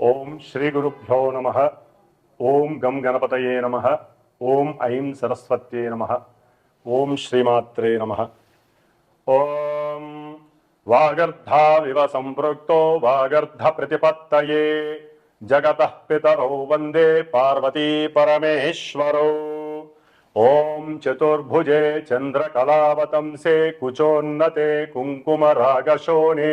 ఓం శ్రీ గురుభ్యో నమ ఓం గం గణపతయే నమ ఓం ఐం సరస్వత్యే నమ ఓం శ్రీమాత్రే నమ ఓం వాగర్ధావివ సంపృక్తో వాగర్ధ ప్రతిపత్తయే జగత పితరౌ వందే పార్వతీ పరమేశ్వరో ఓం చతుర్భుజే చంద్రకళావతంసే కుచోన్నతే కుంకుమరాగశోనే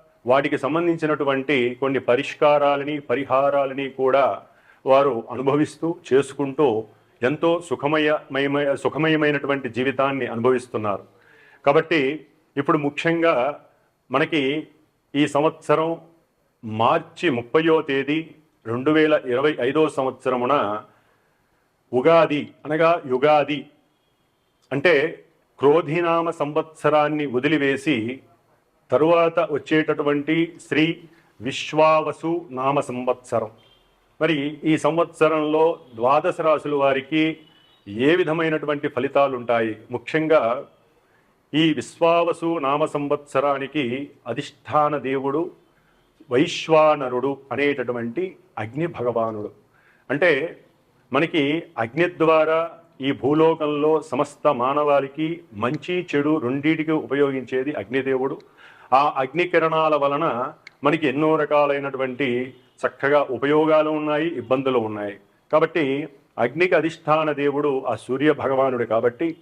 వాటికి సంబంధించినటువంటి కొన్ని పరిష్కారాలని పరిహారాలని కూడా వారు అనుభవిస్తూ చేసుకుంటూ ఎంతో సుఖమయమయమయ సుఖమయమైనటువంటి జీవితాన్ని అనుభవిస్తున్నారు. కాబట్టి ఇప్పుడు ముఖ్యంగా మనకి ఈ సంవత్సరం మార్చి ముప్పయో తేదీ రెండు వేల ఇరవై ఐదో సంవత్సరమున ఉగాది అనగా యుగాది అంటే క్రోధినామ సంవత్సరాన్ని వదిలివేసి తరువాత వచ్చేటటువంటి శ్రీ విశ్వావసు నామ సంవత్సరం. మరి ఈ సంవత్సరంలో ద్వాదశ రాశుల వారికి ఏ విధమైనటువంటి ఫలితాలు ఉంటాయి ముఖ్యంగా ఈ విశ్వావసు నామ సంవత్సరానికి అధిష్టాన దేవుడు వైశ్వానరుడు అనేటటువంటి అగ్ని భగవానుడు. అంటే మనకి అగ్ని ద్వారా ఈ భూలోకంలో సమస్త మానవాళికి మంచి చెడు రెండింటికి ఉపయోగించేది అగ్నిదేవుడు. ఆ అగ్ని కిరణాల వలన మనకి ఎన్నో రకాలైనటువంటి చక్కగా ఉపయోగాలు ఉన్నాయి ఇబ్బందులు ఉన్నాయి. కాబట్టి అగ్నికి అధిష్టాన దేవుడు ఆ సూర్య భగవానుడు కాబట్టి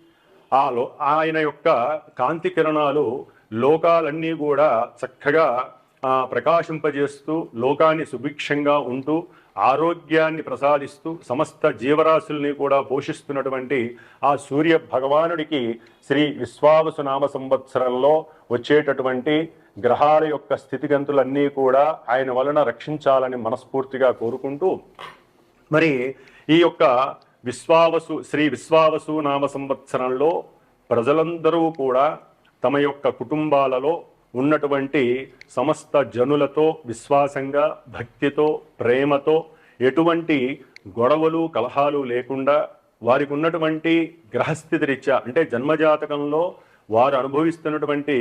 ఆ లో ఆయన యొక్క కాంతి కిరణాలు లోకాలన్నీ కూడా చక్కగా ప్రకాశింపజేస్తూ లోకాన్ని సుభిక్షంగా ఉంటూ ఆరోగ్యాన్ని ప్రసాదిస్తూ సమస్త జీవరాశుల్ని కూడా పోషిస్తున్నటువంటి ఆ సూర్య భగవానుడికి శ్రీ విశ్వావసు నామ సంవత్సరంలో వచ్చేటటువంటి గ్రహాల యొక్క స్థితిగంతులన్నీ కూడా ఆయన వలన రక్షించాలని మనస్ఫూర్తిగా కోరుకుంటూ మరి ఈ యొక్క విశ్వావసు శ్రీ విశ్వావసు నామ సంవత్సరంలో ప్రజలందరూ కూడా తమ యొక్క కుటుంబాలలో ఉన్నటువంటి సమస్త జనులతో విశ్వాసంగా భక్తితో ప్రేమతో ఎటువంటి గొడవలు కలహాలు లేకుండా వారికి ఉన్నటువంటి గ్రహస్థితి రీత్యా అంటే జన్మజాతకంలో వారు అనుభవిస్తున్నటువంటి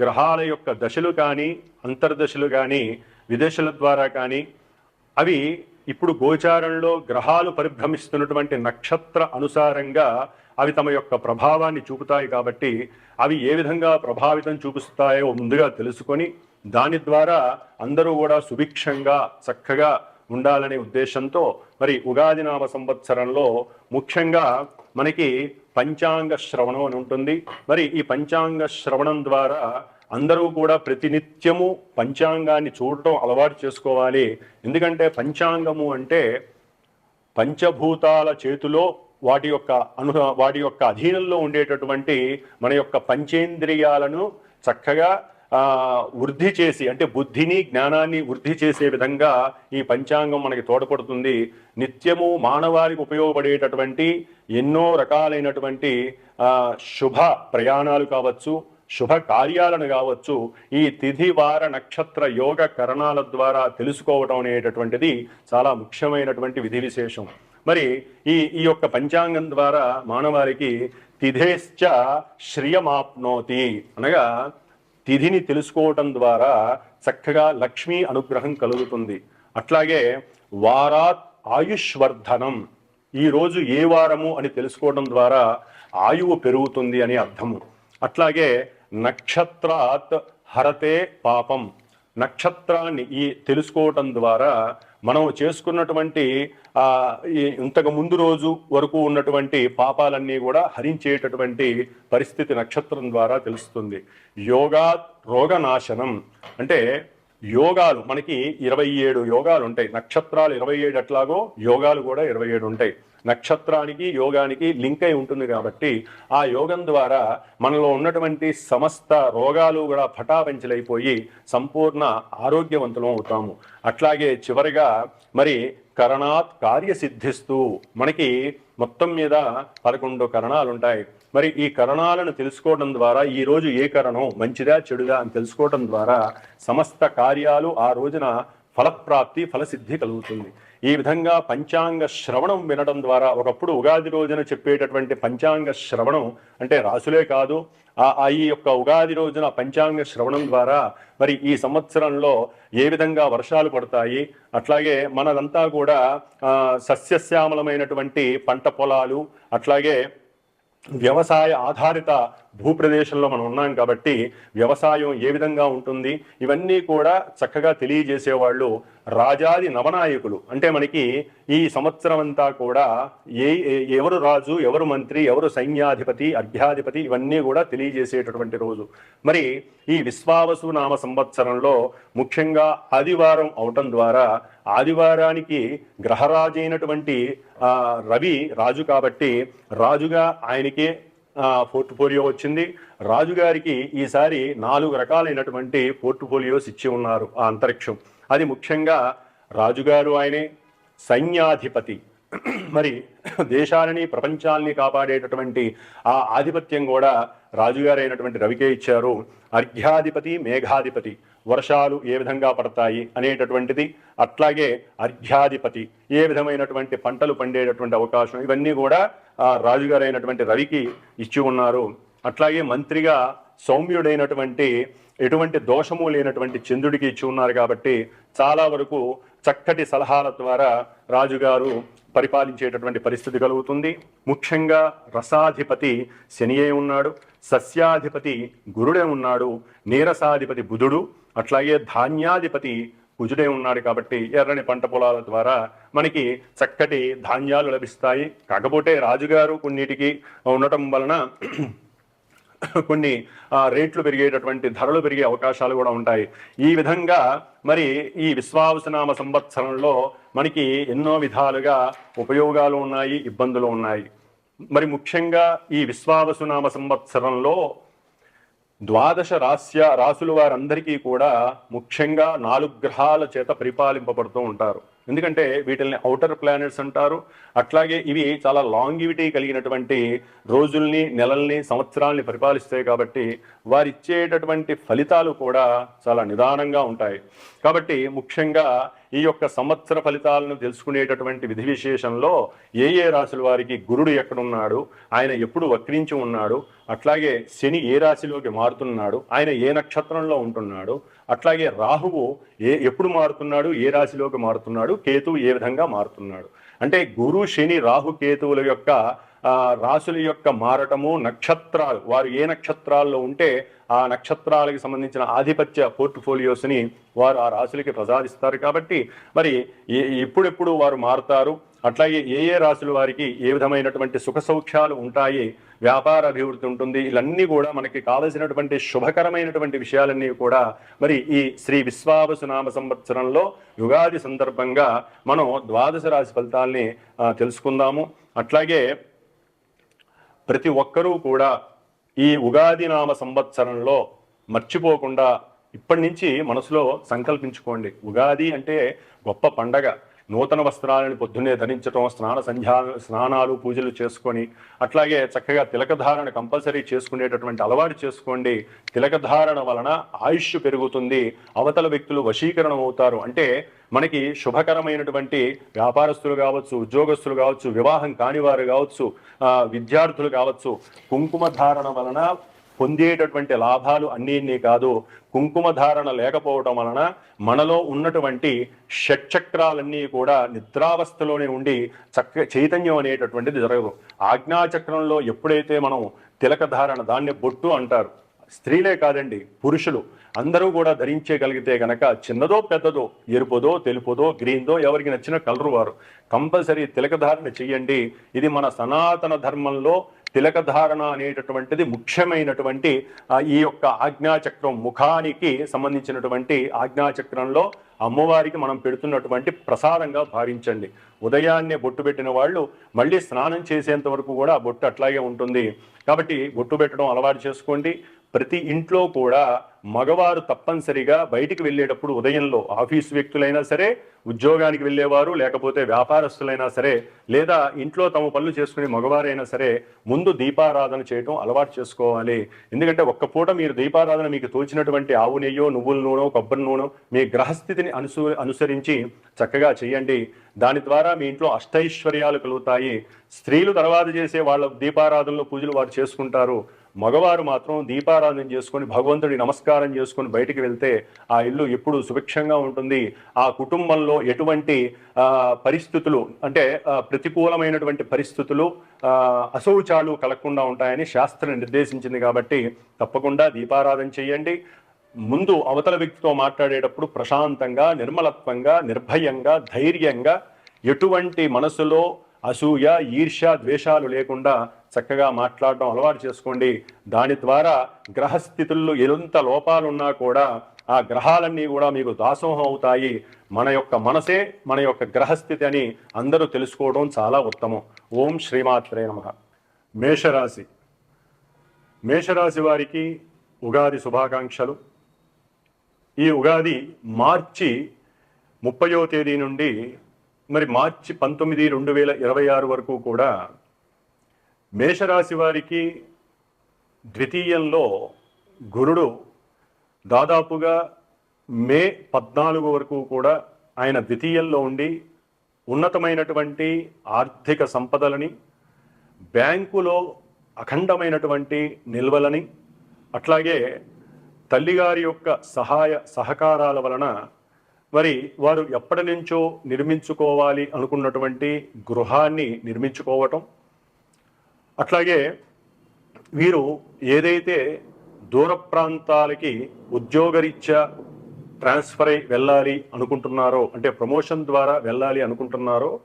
గ్రహాల యొక్క దశలు కానీ అంతర్దశలు కానీ విదేశాల ద్వారా కానీ అవి ఇప్పుడు గోచారంలో గ్రహాలు పరిభ్రమిస్తున్నటువంటి నక్షత్ర అనుసారంగా అవి తమ యొక్క ప్రభావాన్ని చూపుతాయి కాబట్టి అవి ఏ విధంగా ప్రభావితం చూపిస్తాయో ముందుగా తెలుసుకొని దాని ద్వారా అందరూ కూడా సుభిక్షంగా చక్కగా ఉండాలనే ఉద్దేశంతో మరి ఉగాది నామ సంవత్సరంలో ముఖ్యంగా మనకి పంచాంగ శ్రవణం అని ఉంటుంది. మరి ఈ పంచాంగ శ్రవణం ద్వారా అందరూ కూడా ప్రతినిత్యము పంచాంగాన్ని చూడటం అలవాటు చేసుకోవాలి. ఎందుకంటే పంచాంగము అంటే పంచభూతాల చేతిలో వాటి యొక్క అను వాటి యొక్క అధీనంలో ఉండేటటువంటి మన యొక్క పంచేంద్రియాలను చక్కగా వృద్ధి చేసి అంటే బుద్ధిని జ్ఞానాన్ని వృద్ధి చేసే విధంగా ఈ పంచాంగం మనకి తోడ్పడుతుంది. నిత్యము మానవాళికి ఉపయోగపడేటటువంటి ఎన్నో రకాలైనటువంటి శుభ ప్రయాణాలు కావచ్చు శుభ కార్యాలను కావచ్చు ఈ తిథి వార నక్షత్ర యోగ కరణాల ద్వారా తెలుసుకోవటం అనేటటువంటిది చాలా ముఖ్యమైనటువంటి విధి విశేషం. మరి ఈ ఈ యొక్క పంచాంగం ద్వారా మానవాళికి తిథేశ్చ శ్రియమాప్నోతి. అనగా తిథిని తెలుసుకోవటం ద్వారా చక్కగా లక్ష్మీ అనుగ్రహం కలుగుతుంది. అట్లాగే వారాత్ ఆయుష్వర్ధనం. ఈ రోజు ఏ వారము అని తెలుసుకోవడం ద్వారా ఆయువు పెరుగుతుంది అని అర్థము. అట్లాగే నక్షత్రాత్ హరతే పాపం. నక్షత్రాన్ని ఈ తెలుసుకోవటం ద్వారా మనం చేసుకున్నటువంటి ఈ ఇంతకు ముందు రోజు వరకు ఉన్నటువంటి పాపాలన్నీ కూడా హరించేటటువంటి పరిస్థితి నక్షత్రం ద్వారా తెలుస్తుంది. యోగా రోగనాశనం అంటే యోగాలు మనకి ఇరవై ఏడు యోగాలు ఉంటాయి. నక్షత్రాలు ఇరవై ఏడు ఎట్లాగో యోగాలు కూడా ఇరవై ఏడు ఉంటాయి. నక్షత్రానికి యోగానికి లింక్ అయి ఉంటుంది కాబట్టి ఆ యోగం ద్వారా మనలో ఉన్నటువంటి సమస్త రోగాలు కూడా పటాపంచలైపోయి సంపూర్ణ ఆరోగ్యవంతులం అవుతాము. అట్లాగే చివరిగా మరి కరణాత్ కార్యసిద్ధిస్తూ మనకి మొత్తం మీద పదకొండు కరణాలు ఉంటాయి మరి ఈ కరణాలను తెలుసుకోవడం ద్వారా ఈ రోజు ఏ కరణం మంచిదా చెడుదా అని తెలుసుకోవడం ద్వారా సమస్త కార్యాలు ఆ రోజున ఫలప్రాప్తి ఫలసిద్ధి కలుగుతుంది. ఈ విధంగా పంచాంగ శ్రవణం వినడం ద్వారా ఒకప్పుడు ఉగాది రోజున చెప్పేటటువంటి పంచాంగ శ్రవణం అంటే రాసులే కాదు ఆ ఈ యొక్క ఉగాది రోజున పంచాంగ శ్రవణం ద్వారా మరి ఈ సంవత్సరంలో ఏ విధంగా వర్షాలు పడతాయి అట్లాగే మనదంతా కూడా సస్యశ్యామలమైనటువంటి పంట పొలాలు అట్లాగే వ్యవసాయ ఆధారిత భూప్రదేశంలో మనం ఉన్నాం కాబట్టి వ్యవసాయం ఏ విధంగా ఉంటుంది? ఇవన్నీ కూడా చక్కగా తెలియజేసేవాళ్ళు రాజాది నవనాయకులు. అంటే మనకి ఈ సంవత్సరం అంతా కూడా ఏ ఏ- ఎవరు రాజు ఎవరు మంత్రి ఎవరు సైన్యాధిపతి అర్ఘ్యాధిపతి ఇవన్నీ కూడా తెలియజేసేటటువంటి రోజు. మరి ఈ విశ్వావసు నామ సంవత్సరంలో ముఖ్యంగా ఆదివారం అవటం ద్వారా ఆదివారానికి గ్రహరాజైనటువంటి రవి రాజు కాబట్టి రాజుగా ఆయనకే పోర్ట్ఫోలియో వచ్చింది. రాజుగారికి ఈసారి నాలుగు రకాలైనటువంటి పోర్ట్ఫోలియోస్ ఇచ్చి ఉన్నారు ఆ అంతరిక్షం. అది ముఖ్యంగా రాజుగారు ఆయనే సైన్యాధిపతి. మరి దేశాలని ప్రపంచాలని కాపాడేటటువంటి ఆ ఆధిపత్యం కూడా రాజుగారైనటువంటి రవికే ఇచ్చారు. అర్ఘ్యాధిపతి మేఘాధిపతి. వర్షాలు ఏ విధంగా పడతాయి అనేటటువంటిది అట్లాగే అర్ఘ్యాధిపతి. ఏ విధమైనటువంటి పంటలు పండేటటువంటి అవకాశం ఇవన్నీ కూడా ఆ రాజుగారైనటువంటి రవికి ఇచ్చి ఉన్నారు. అట్లాగే మంత్రిగా సౌమ్యుడైనటువంటి ఎటువంటి దోషము లేనటువంటి చంద్రుడికి ఇచ్చి ఉన్నారు కాబట్టి చాలా వరకు చక్కటి సలహాల ద్వారా రాజుగారు పరిపాలించేటటువంటి పరిస్థితి కలుగుతుంది. ముఖ్యంగా రసాధిపతి శనియే ఉన్నాడు సస్యాధిపతి గురుడే ఉన్నాడు నీరసాధిపతి బుధుడు అట్లాగే ధాన్యాధిపతి కుజుడే ఉన్నాడు కాబట్టి ఎర్రని పంట పొలాల ద్వారా మనకి చక్కటి ధాన్యాలు లభిస్తాయి. కాకపోతే రాజుగారు కొన్నిటికి ఉండటం వలన కొన్ని రేట్లు పెరిగేటటువంటి ధరలు పెరిగే అవకాశాలు కూడా ఉంటాయి. ఈ విధంగా మరి ఈ విశ్వావసనామ సంవత్సరంలో మనకి ఎన్నో విధాలుగా ఉపయోగాలు ఉన్నాయి ఇబ్బందులు ఉన్నాయి. మరి ముఖ్యంగా ఈ విశ్వావసునామ సంవత్సరంలో ద్వాదశ రాస్య రాసుల వారందరికీ కూడా ముఖ్యంగా నాలుగు గ్రహాల చేత పరిపాలింపబడుతూ ఉంటారు. ఎందుకంటే వీటిల్ని అవుటర్ ప్లానెట్స్ అంటారు. అట్లాగే ఇవి చాలా లాంగివిటీ కలిగినటువంటి రోజుల్ని నెలల్ని సంవత్సరాల్ని పరిపాలిస్తాయి కాబట్టి వారు ఇచ్చేటటువంటి ఫలితాలు కూడా చాలా నిదానంగా ఉంటాయి. కాబట్టి ముఖ్యంగా ఈ యొక్క సంవత్సర ఫలితాలను తెలుసుకునేటటువంటి విధి విశేషంలో ఏ ఏ రాశుల వారికి గురుడు ఎక్కడున్నాడు ఆయన ఎప్పుడు వక్రించి ఉన్నాడు అట్లాగే శని ఏ రాశిలోకి మారుతున్నాడు ఆయన ఏ నక్షత్రంలో ఉంటున్నాడు అట్లాగే రాహువు ఏ ఎప్పుడు మారుతున్నాడు ఏ రాశిలోకి మారుతున్నాడు కేతువు ఏ విధంగా మారుతున్నాడు. అంటే గురు శని రాహు కేతువుల యొక్క రాశుల యొక్క మారటము నక్షత్రాలు వారు ఏ నక్షత్రాల్లో ఉంటే ఆ నక్షత్రాలకు సంబంధించిన ఆధిపత్య పోర్ట్ఫోలియోస్ని వారు ఆ రాశులకి ప్రసాదిస్తారు కాబట్టి మరి ఏ- ఎప్పుడెప్పుడు వారు మారుతారు? అట్లాగే ఏ ఏ రాశుల వారికి ఏ విధమైనటువంటి సుఖ సౌఖ్యాలు ఉంటాయి? వ్యాపార అభివృద్ధి ఉంటుంది. ఇవన్నీ కూడా మనకి కావలసినటువంటి శుభకరమైనటువంటి విషయాలన్నీ కూడా మరి ఈ శ్రీ విశ్వావసు నామ సంవత్సరంలో యుగాది సందర్భంగా మనం ద్వాదశ రాశి ఫలితాల్ని తెలుసుకుందాము. అట్లాగే ప్రతి ఒక్కరూ కూడా ఈ ఉగాది నామ సంవత్సరంలో మర్చిపోకుండా ఇప్పటి నుంచి మనసులో సంకల్పించుకోండి. ఉగాది అంటే గొప్ప పండగ. నూతన వస్త్రాలను పొద్దున్నే ధరించడం స్నాన సంధ్యా స్నానాలు పూజలు చేసుకొని అట్లాగే చక్కగా తిలకధారణ కంపల్సరీ చేసుకునేటటువంటి అలవాటు చేసుకోండి. తిలకధారణ వలన ఆయుష్ పెరుగుతుంది అవతల వ్యక్తులు వశీకరణం అవుతారు. అంటే మనకి శుభకరమైనటువంటి వ్యాపారస్తులు కావచ్చు ఉద్యోగస్తులు కావచ్చు వివాహం కానివారు కావచ్చు విద్యార్థులు కావచ్చు కుంకుమ ధారణ వలన పొందేటటువంటి లాభాలు అన్నీ ఇన్ని కాదు కుంకుమ ధారణ లేకపోవడం వలన మనలో ఉన్నటువంటి షట్చక్రాలన్నీ కూడా నిద్రావస్థలోనే ఉండి చక్క చైతన్యం అనేటటువంటిది జరగదు. ఆజ్ఞాచక్రంలో ఎప్పుడైతే మనం తిలక ధారణ దాన్ని బొట్టు అంటారు. స్త్రీలే కాదండి పురుషులు. అందరూ కూడా ధరించగలిగితే గనక చిన్నదో పెద్దదో ఎరుపుదో తెలుపుదో గ్రీన్దో ఎవరికి నచ్చిన కలరు వారు. కంపల్సరీ తిలకధారణ చెయ్యండి. ఇది మన సనాతన ధర్మంలో తిలకధారణ అనేటటువంటిది ముఖ్యమైనటువంటి ఈ యొక్క ఆజ్ఞాచక్రం ముఖానికి సంబంధించినటువంటి ఆజ్ఞాచక్రంలో అమ్మవారికి మనం పెడుతున్నటువంటి ప్రసాదంగా భావించండి. ఉదయాన్నే బొట్టు పెట్టిన వాళ్ళు మళ్ళీ స్నానం చేసేంత వరకు కూడా బొట్టు అట్లాగే ఉంటుంది. కాబట్టి బొట్టు పెట్టడం అలవాటు చేసుకోండి. ప్రతి ఇంట్లో కూడా మగవారు తప్పనిసరిగా బయటికి వెళ్ళేటప్పుడు ఉదయంలో ఆఫీస్ వ్యక్తులైనా సరే ఉద్యోగానికి వెళ్ళేవారు లేకపోతే వ్యాపారస్తులైనా సరే లేదా ఇంట్లో తమ పనులు చేసుకునే మగవారైనా సరే ముందు దీపారాధన చేయడం అలవాటు చేసుకోవాలి. ఎందుకంటే ఒక్క పూట మీరు దీపారాధన మీకు తోచినటువంటి ఆవు నెయ్యో నువ్వుల నూనె కొబ్బరి నూనె మీ గ్రహస్థితిని అనుసు అనుసరించి చక్కగా చేయండి. దాని ద్వారా మీ ఇంట్లో అష్టైశ్వర్యాలు కలుగుతాయి. స్త్రీలు తర్వాత చేసే వాళ్ళ దీపారాధనలో పూజలు వారు చేసుకుంటారు. మగవారు మాత్రం దీపారాధన చేసుకొని భగవంతుడి నమస్కారం చేసుకొని బయటికి వెళ్తే ఆ ఇల్లు ఎప్పుడు సుభిక్షంగా ఉంటుంది. ఆ కుటుంబంలో ఎటువంటి పరిస్థితులు అంటే ప్రతికూలమైనటువంటి పరిస్థితులు అశౌచాలు కలగకుండా ఉంటాయని శాస్త్రం నిర్దేశించింది కాబట్టి తప్పకుండా దీపారాధన చేయండి. ముందు అవతల వ్యక్తితో మాట్లాడేటప్పుడు ప్రశాంతంగా నిర్మలత్వంగా నిర్భయంగా ధైర్యంగా ఎటువంటి మనసులో అసూయ ఈర్ష్య ద్వేషాలు లేకుండా చక్కగా మాట్లాడడం అలవాటు చేసుకోండి. దాని ద్వారా గ్రహస్థితుల్లో ఎంత లోపాలున్నా కూడా ఆ గ్రహాలన్నీ కూడా మీకు దాసోహం అవుతాయి. మన యొక్క మనసే మన యొక్క గ్రహస్థితి అని అందరూ తెలుసుకోవడం చాలా ఉత్తమం. ఓం శ్రీమాత్రే నమ. మేషరాశి. మేషరాశి వారికి ఉగాది శుభాకాంక్షలు. ఈ ఉగాది మార్చి ముప్పయో తేదీ నుండి మరి మార్చి పంతొమ్మిది రెండు వేల ఇరవై ఆరు వరకు కూడా మేషరాశి వారికి ద్వితీయంలో గురుడు దాదాపుగా మే పద్నాలుగు వరకు కూడా ఆయన ద్వితీయంలో ఉండి ఉన్నతమైనటువంటి ఆర్థిక సంపదలని బ్యాంకులో అఖండమైనటువంటి నిల్వలని అట్లాగే తల్లిగారి యొక్క సహాయ సహకారాల వలన మరి వారు ఎప్పటి నుంచో నిర్మించుకోవాలి అనుకున్నటువంటి గృహాన్ని నిర్మించుకోవటం అట్లాగే వీరు ఏదైతే దూర ప్రాంతాలకి ఉద్యోగరీత్యా ట్రాన్స్ఫర్ అయి వెళ్ళాలి అనుకుంటున్నారో అంటే ప్రమోషన్ ద్వారా వెళ్ళాలి అనుకుంటున్నారో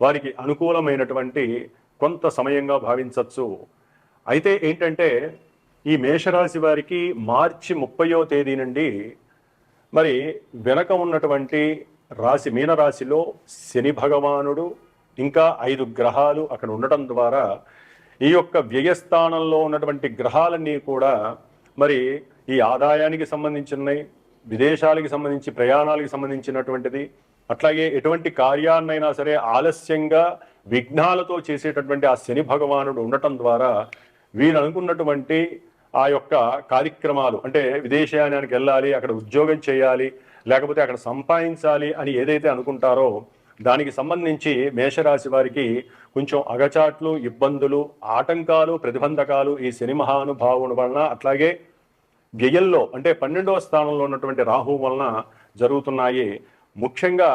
వారికి అనుకూలమైనటువంటి కొంత సమయంగా భావించవచ్చు. అయితే ఏంటంటే ఈ మేషరాశి వారికి మార్చి ముప్పయో తేదీ నుండి మరి వెనక ఉన్నటువంటి రాశి మీనరాశిలో శని భగవానుడు ఇంకా ఐదు గ్రహాలు అక్కడ ఉండటం ద్వారా ఈ యొక్క వ్యయస్థానంలో ఉన్నటువంటి గ్రహాలన్నీ కూడా మరి ఈ ఆదాయానికి సంబంధించినవి విదేశాలకు సంబంధించి ప్రయాణాలకు సంబంధించినటువంటిది అట్లాగే ఎటువంటి కార్యాన్నైనా సరే ఆలస్యంగా విఘ్నాలతో చేసేటటువంటి ఆ శని భగవానుడు ఉండటం ద్వారా వీరు అనుకున్నటువంటి ఆ యొక్క కార్యక్రమాలు అంటే విదేశయానానికి వెళ్ళాలి అక్కడ ఉద్యోగం చేయాలి లేకపోతే అక్కడ సంపాదించాలి అని ఏదైతే అనుకుంటారో దానికి సంబంధించి మేషరాశి వారికి కొంచెం అగచాట్లు ఇబ్బందులు ఆటంకాలు ప్రతిబంధకాలు ఈ శని మహానుభావుని వలన అట్లాగే వ్యయంలో అంటే పన్నెండవ స్థానంలో ఉన్నటువంటి రాహు వలన జరుగుతున్నాయి. ముఖ్యంగా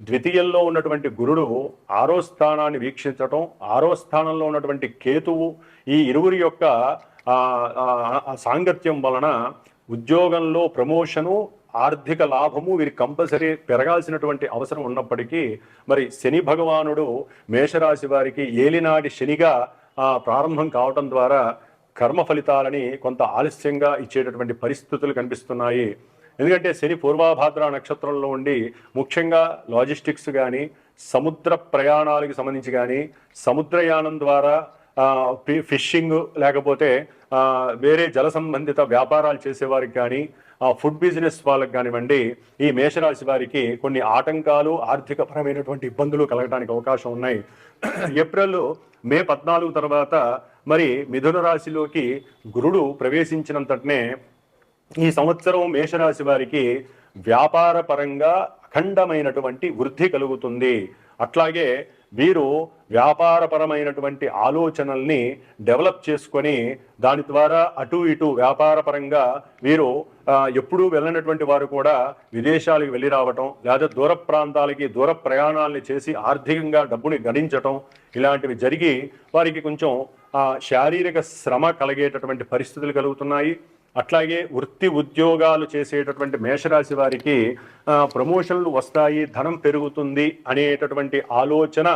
ద్వితీయంలో ఉన్నటువంటి గురుడు ఆరో స్థానాన్ని వీక్షించటం ఆరో స్థానంలో ఉన్నటువంటి కేతువు ఈ ఇరువురి యొక్క సాంగత్యం వలన ఉద్యోగంలో ప్రమోషను ఆర్థిక లాభము వీరికి కంపల్సరీ పెరగాల్సినటువంటి అవసరం ఉన్నప్పటికీ మరి శని భగవానుడు మేషరాశి వారికి ఏలినాటి శనిగా ప్రారంభం కావటం ద్వారా కర్మ ఫలితాలని కొంత ఆలస్యంగా ఇచ్చేటటువంటి పరిస్థితులు కనిపిస్తున్నాయి. ఎందుకంటే శని పూర్వాభాద్ర నక్షత్రంలో ఉండి ముఖ్యంగా లాజిస్టిక్స్ కానీ సముద్ర ప్రయాణాలకు సంబంధించి కానీ సముద్రయానం ద్వారా ఫిషింగ్ లేకపోతే వేరే జల సంబంధిత వ్యాపారాలు చేసేవారికి కానీ ఫుడ్ బిజినెస్ వాళ్ళకి కానివ్వండి ఈ మేషరాశి వారికి కొన్ని ఆటంకాలు ఆర్థికపరమైనటువంటి ఇబ్బందులు కలగడానికి అవకాశం ఉన్నాయి. ఏప్రిల్ మే పద్నాలుగు తర్వాత మరి మిథున రాశిలోకి గురుడు ప్రవేశించినంతటనే ఈ సంవత్సరం మేషరాశి వారికి వ్యాపార పరంగా అఖండమైనటువంటి వృద్ధి కలుగుతుంది. అట్లాగే వీరు వ్యాపారపరమైనటువంటి ఆలోచనల్ని డెవలప్ చేసుకొని దాని ద్వారా అటు ఇటు వ్యాపారపరంగా వీరు ఎప్పుడూ వెళ్ళినటువంటి వారు కూడా విదేశాలకు వెళ్ళి రావటం లేదా దూర ప్రాంతాలకి దూర ప్రయాణాలని చేసి ఆర్థికంగా డబ్బుని గడించటం ఇలాంటివి జరిగి వారికి కొంచెం శారీరక శ్రమ కలిగేటటువంటి పరిస్థితులు కలుగుతున్నాయి. అట్లాగే వృత్తి ఉద్యోగాలు చేసేటటువంటి మేషరాశి వారికి ప్రమోషన్లు వస్తాయి ధనం పెరుగుతుంది అనేటటువంటి ఆలోచన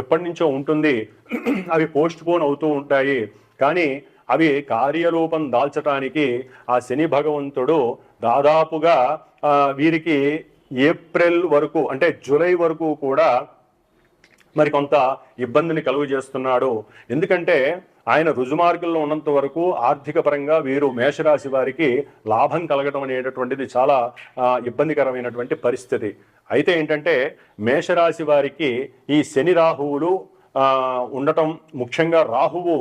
ఎప్పటి నుంచో ఉంటుంది. అవి పోస్ట్ పోన్ అవుతూ ఉంటాయి. కానీ అవి కార్యరూపం దాల్చడానికి ఆ శని భగవంతుడు దాదాపుగా వీరికి ఏప్రిల్ వరకు అంటే జూలై వరకు కూడా మరి కొంత ఇబ్బందిని కలుగు చేస్తున్నాడు ఎందుకంటే ఆయన రుజుమార్గంలో ఉన్నంత వరకు ఆర్థిక పరంగా వీరు మేషరాశి వారికి లాభం కలగడం అనేటటువంటిది చాలా ఇబ్బందికరమైనటువంటి పరిస్థితి. అయితే ఏంటంటే మేషరాశి వారికి ఈ శని రాహువులు ఉండటం ముఖ్యంగా రాహువు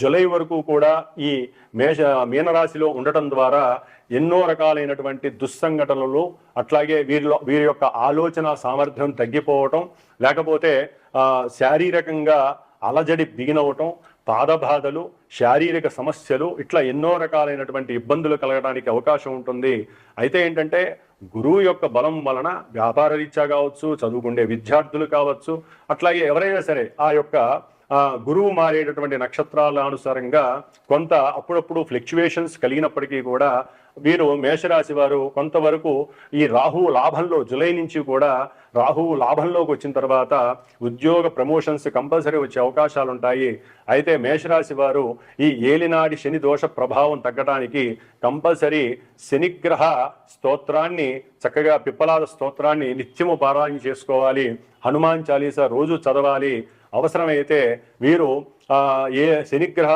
జులై వరకు కూడా ఈ మేష మీనరాశిలో ఉండటం ద్వారా ఎన్నో రకాలైనటువంటి దుస్సంఘటనలు అట్లాగే వీరిలో వీరి యొక్క ఆలోచన సామర్థ్యం తగ్గిపోవటం లేకపోతే శారీరకంగా అలజడి బిగినవటం పాదబాధలు శారీరక సమస్యలు ఇట్లా ఎన్నో రకాలైనటువంటి ఇబ్బందులు కలగడానికి అవకాశం ఉంటుంది. అయితే ఏంటంటే గురువు యొక్క బలం వలన వ్యాపార రీత్యా కావచ్చు చదువుకుండే విద్యార్థులు కావచ్చు అట్లాగే ఎవరైనా సరే ఆ యొక్క గురువు మారేటటువంటి నక్షత్రాల అనుసారంగా కొంత అప్పుడప్పుడు ఫ్లక్చువేషన్స్ కలిగినప్పటికీ కూడా వీరు మేషరాశి వారు కొంతవరకు ఈ రాహు లాభంలో జులై నుంచి కూడా రాహువు లాభంలోకి వచ్చిన తర్వాత ఉద్యోగ ప్రమోషన్స్ కంపల్సరీ వచ్చే అవకాశాలు ఉంటాయి అయితే మేషరాశి వారు ఈ ఏలినాడి శని దోష ప్రభావం తగ్గడానికి కంపల్సరీ శనిగ్రహ స్తోత్రాన్ని చక్కగా పిప్పలాద స్తోత్రాన్ని నిత్యము పారాయణ చేసుకోవాలి. హనుమాన్ చాలీసా రోజు చదవాలి. అవసరమైతే వీరు ఏ శనిగ్రహ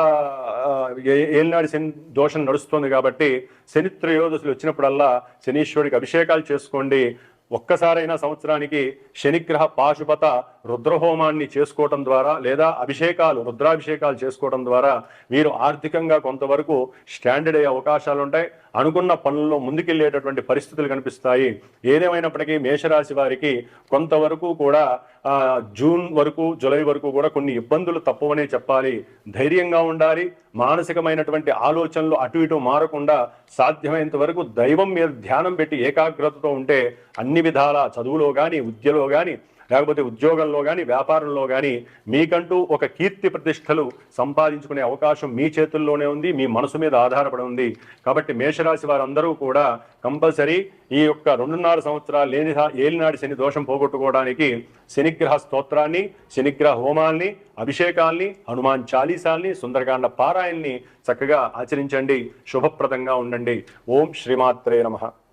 ఏలినాడు శని దోషం నడుస్తుంది కాబట్టి శని త్రయోదశులు వచ్చినప్పుడల్లా శనీశ్వరుడికి అభిషేకాలు చేసుకోండి. ఒక్కసారైనా సంవత్సరానికి శనిగ్రహ పాశుపత రుద్రహోమాన్ని చేసుకోవటం ద్వారా లేదా అభిషేకాలు రుద్రాభిషేకాలు చేసుకోవటం ద్వారా వీరు ఆర్థికంగా కొంతవరకు స్టాండర్డ్ అయ్యే అవకాశాలు ఉంటాయి. అనుకున్న పనుల్లో ముందుకెళ్ళేటటువంటి పరిస్థితులు కనిపిస్తాయి. ఏదేమైనప్పటికీ మేషరాశి వారికి కొంతవరకు కూడా జూన్ వరకు జూలై వరకు కూడా కొన్ని ఇబ్బందులు తప్పవనే చెప్పాలి. ధైర్యంగా ఉండాలి. మానసికమైనటువంటి ఆలోచనలు అటు ఇటు మారకుండా సాధ్యమైనంత వరకు దైవం మీద ధ్యానం పెట్టి ఏకాగ్రతతో ఉంటే అన్ని విధాల చదువులో కానీ విద్యలో కానీ లేకపోతే ఉద్యోగంలో కానీ వ్యాపారంలో కానీ మీకంటూ ఒక కీర్తి ప్రతిష్టలు సంపాదించుకునే అవకాశం మీ చేతుల్లోనే ఉంది మీ మనసు మీద ఆధారపడి ఉంది. కాబట్టి మేషరాశి వారందరూ కూడా కంపల్సరీ ఈ యొక్క రెండున్నర సంవత్సరాలు లేని ఏలినాడి శని దోషం పోగొట్టుకోవడానికి శనిగ్రహ స్తోత్రాన్ని శనిగ్రహ హోమాల్ని అభిషేకాల్ని హనుమాన్ చాలీసాల్ని సుందరకాండ పారాయణని చక్కగా ఆచరించండి. శుభప్రదంగా ఉండండి. ఓం శ్రీమాత్రే నమః.